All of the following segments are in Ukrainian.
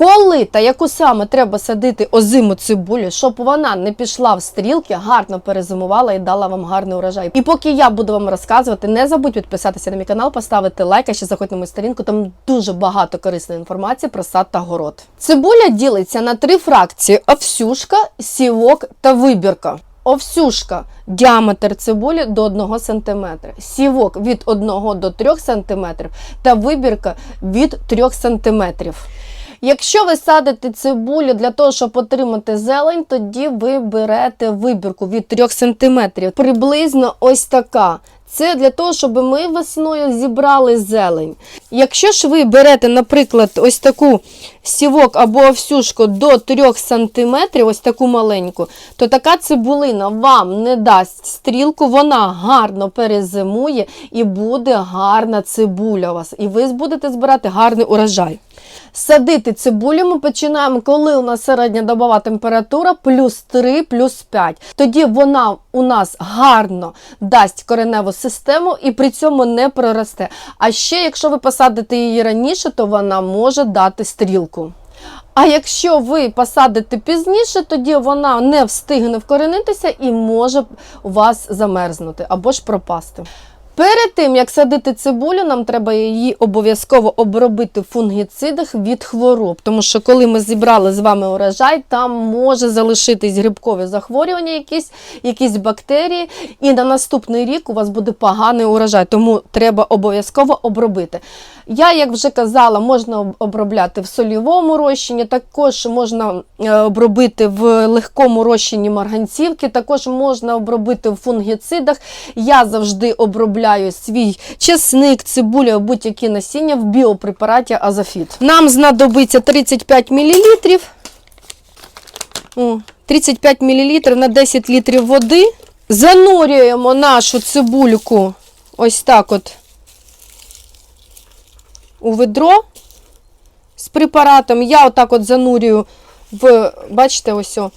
Коли та яку саме треба садити озиму цибулю, щоб вона не пішла в стрілки, гарно перезимувала і дала вам гарний урожай. І поки я буду вам розказувати, не забудь підписатися на мій канал, поставити лайк, а ще заходь на мою сторінку. Там дуже багато корисної інформації про сад та город. Цибуля ділиться на три фракції: овсюшка, сівок та вибірка. Овсюшка діаметр цибулі до 1 см, сівок від 1 до 3 см та вибірка від 3 см. Якщо ви садите цибулю для того, щоб отримати зелень, тоді ви берете вибірку від 3 см. Приблизно ось така. Це для того, щоб ми весною зібрали зелень. Якщо ж ви берете, наприклад, ось таку сівок або овсюшку до 3 см, ось таку маленьку, то така цибулина вам не дасть стрілку, вона гарно перезимує і буде гарна цибуля у вас. І ви будете збирати гарний урожай. Садити цибулю ми починаємо, коли у нас середня добова температура плюс 3, плюс 5. Тоді вона у нас гарно дасть кореневу систему і при цьому не проросте. А ще, якщо ви посадите її раніше, то вона може дати стрілку. А якщо ви посадите пізніше, тоді вона не встигне вкоренитися і може у вас замерзнути або ж пропасти. Перед тим, як садити цибулю, нам треба її обов'язково обробити в фунгіцидах від хвороб. Тому що коли ми зібрали з вами урожай, там може залишитись грибкове захворювання, якісь, якісь бактерії, і на наступний рік у вас буде поганий урожай, тому треба обов'язково обробити. Я, як вже казала, можна обробляти в солівому розчині, також можна е, обробити в легкому розчині марганцівки, також можна обробити в фунгіцидах. Я завжди обробляю свій чесник, цибулю, будь-які насіння в біопрепараті Азофіт. Нам знадобиться 35 мл. О, 35 мл на 10 літрів води. Занурюємо нашу цибульку ось так от у ведро з препаратом. Я отак от занурюю в, бачите, ось о,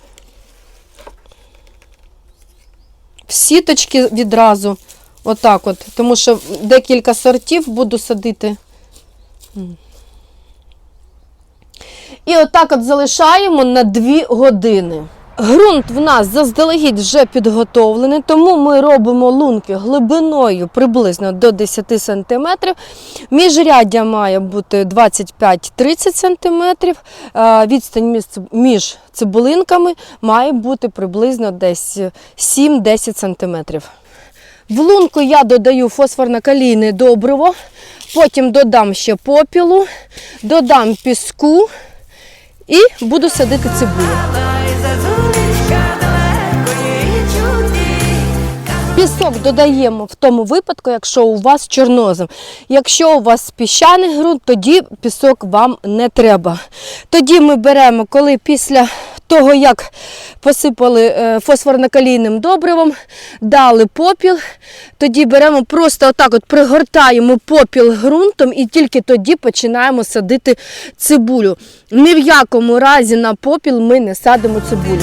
в сіточки відразу. Отак от. Тому що декілька сортів буду садити. І отак от залишаємо на 2 години. Грунт в нас заздалегідь вже підготовлений, тому ми робимо лунки глибиною приблизно до 10 см. Міжряддя має бути 25-30 см. Відстань між, цибулинками має бути приблизно десь 7-10 см. В лунку я додаю фосфорно-калійне добриво, потім додам ще попілу, додам піску і буду садити цибулю. Пісок додаємо в тому випадку, якщо у вас чорнозем. Якщо у вас піщаний ґрунт, тоді пісок вам не треба. Тоді ми беремо, коли після того, як посипали е, фосфорно-калійним добривом, дали попіл, тоді беремо просто отак от пригортаємо попіл ґрунтом і тільки тоді починаємо садити цибулю. Ні в якому разі на попіл ми не садимо цибулю.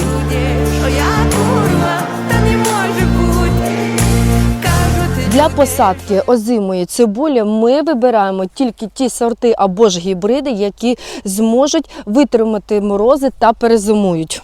Для посадки озимої цибулі ми вибираємо тільки ті сорти або ж гібриди, які зможуть витримати морози та перезимують.